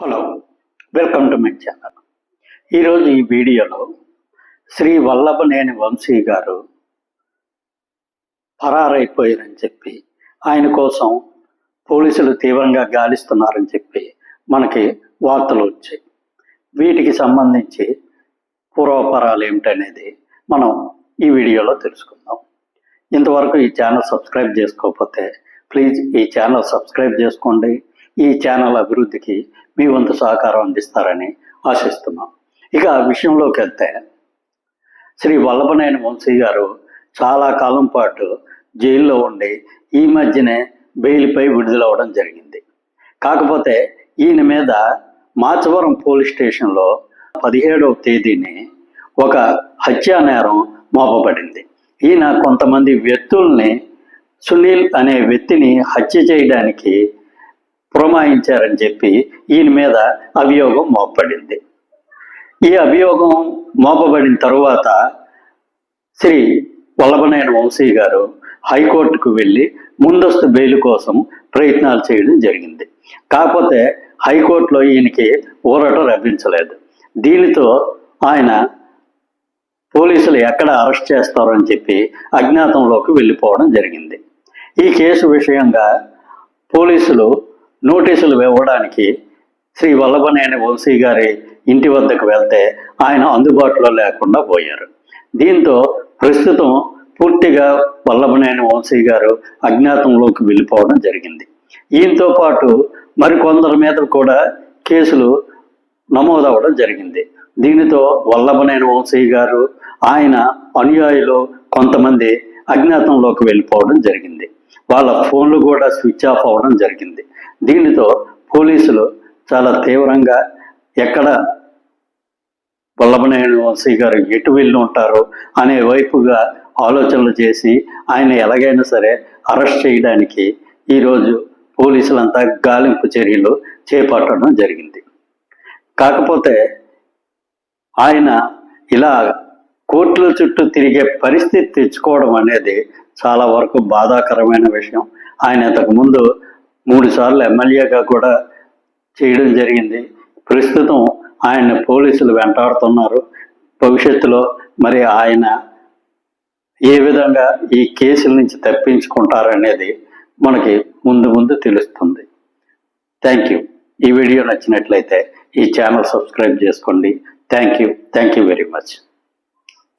Hello welcome to my channel. ఈరోజు ఈ వీడియోలో శ్రీ వల్లభనేని వంశీ గారు పరారైపోయారని చెప్పి ఆయన కోసం పోలీసులు తీవ్రంగా గాలిస్తున్నారని చెప్పి మనకి వార్తలు వచ్చాయి. వీటికి సంబంధించి పూర్వపరాలు ఏమిటనేది మనం ఈ వీడియోలో తెలుసుకుందాం. ఇంతవరకు ఈ ఛానల్ సబ్స్క్రైబ్ చేసుకోకపోతే ప్లీజ్ ఈ ఛానల్ సబ్స్క్రైబ్ చేసుకోండి. ఈ ఛానల్ అభివృద్ధికి మీ వంతు సహకారం అందిస్తారని ఆశిస్తున్నాం. ఇక ఆ విషయంలోకి వెళ్తే శ్రీ వల్లభనేని వంశీ గారు చాలా కాలం పాటు జైల్లో ఉండి ఈ మధ్యనే బెయిల్పై విడుదలవ్వడం జరిగింది. కాకపోతే ఈయన మీద మాచవరం పోలీస్ స్టేషన్లో పదిహేడవ తేదీని ఒక హత్యా నేరం మోపబడింది. ఈయన కొంతమంది వ్యక్తుల్ని సునీల్ అనే వ్యక్తిని హత్య చేయడానికి పురమాయించారని చెప్పి ఈయన మీద అభియోగం మోపబడింది. ఈ అభియోగం మోపబడిన తరువాత శ్రీ వల్లభనేని వంశీ గారు హైకోర్టుకు వెళ్ళి ముందస్తు బెయిల్ కోసం ప్రయత్నాలు చేయడం జరిగింది. కాకపోతే హైకోర్టులో ఈయనకి ఊరట లభించలేదు. దీనితో ఆయన పోలీసులు ఎక్కడ అరెస్ట్ చేస్తారని అని చెప్పి అజ్ఞాతంలోకి వెళ్ళిపోవడం జరిగింది. ఈ కేసు విషయంగా పోలీసులు నోటీసులు ఇవ్వడానికి శ్రీ వల్లభనేని వంశీ గారి ఇంటి వద్దకు వెళ్తే ఆయన అందుబాటులో లేకుండా పోయారు. దీంతో ప్రస్తుతం పూర్తిగా వల్లభనేని వంశీ గారు అజ్ఞాతంలోకి వెళ్ళిపోవడం జరిగింది. ఈయనతో పాటు మరికొందరి మీద కూడా కేసులు నమోదవడం జరిగింది. దీనితో వల్లభనేని వంశీ గారు ఆయన అనుయాయులు కొంతమంది అజ్ఞాతంలోకి వెళ్ళిపోవడం జరిగింది. వాళ్ళ ఫోన్లు కూడా స్విచ్ ఆఫ్ అవ్వడం జరిగింది. దీనితో పోలీసులు చాలా తీవ్రంగా ఎక్కడ వల్లభనేని వంశీ గారు ఎటు వెళ్ళి ఉంటారు అనే వైపుగా ఆలోచనలు చేసి ఆయన ఎలాగైనా సరే అరెస్ట్ చేయడానికి ఈరోజు పోలీసులంతా గాలింపు చర్యలు చేపట్టడం జరిగింది. కాకపోతే ఆయన ఇలా కోర్టుల చుట్టూ తిరిగే పరిస్థితి తెచ్చుకోవడం అనేది చాలా వరకు బాధాకరమైన విషయం. ఆయన ఇంతకుముందు మూడు సార్లు ఎమ్మెల్యేగా కూడా చేయడం జరిగింది. ప్రస్తుతం ఆయన పోలీసులు వెంటాడుతున్నారు. భవిష్యత్తులో మరి ఆయన ఏ విధంగా ఈ కేసుల నుంచి తప్పించుకుంటారనేది మనకి ముందు ముందు తెలుస్తుంది. థ్యాంక్ యూ ఈ వీడియో నచ్చినట్లయితే ఈ ఛానల్ సబ్స్క్రైబ్ చేసుకోండి. Thank you thank you very much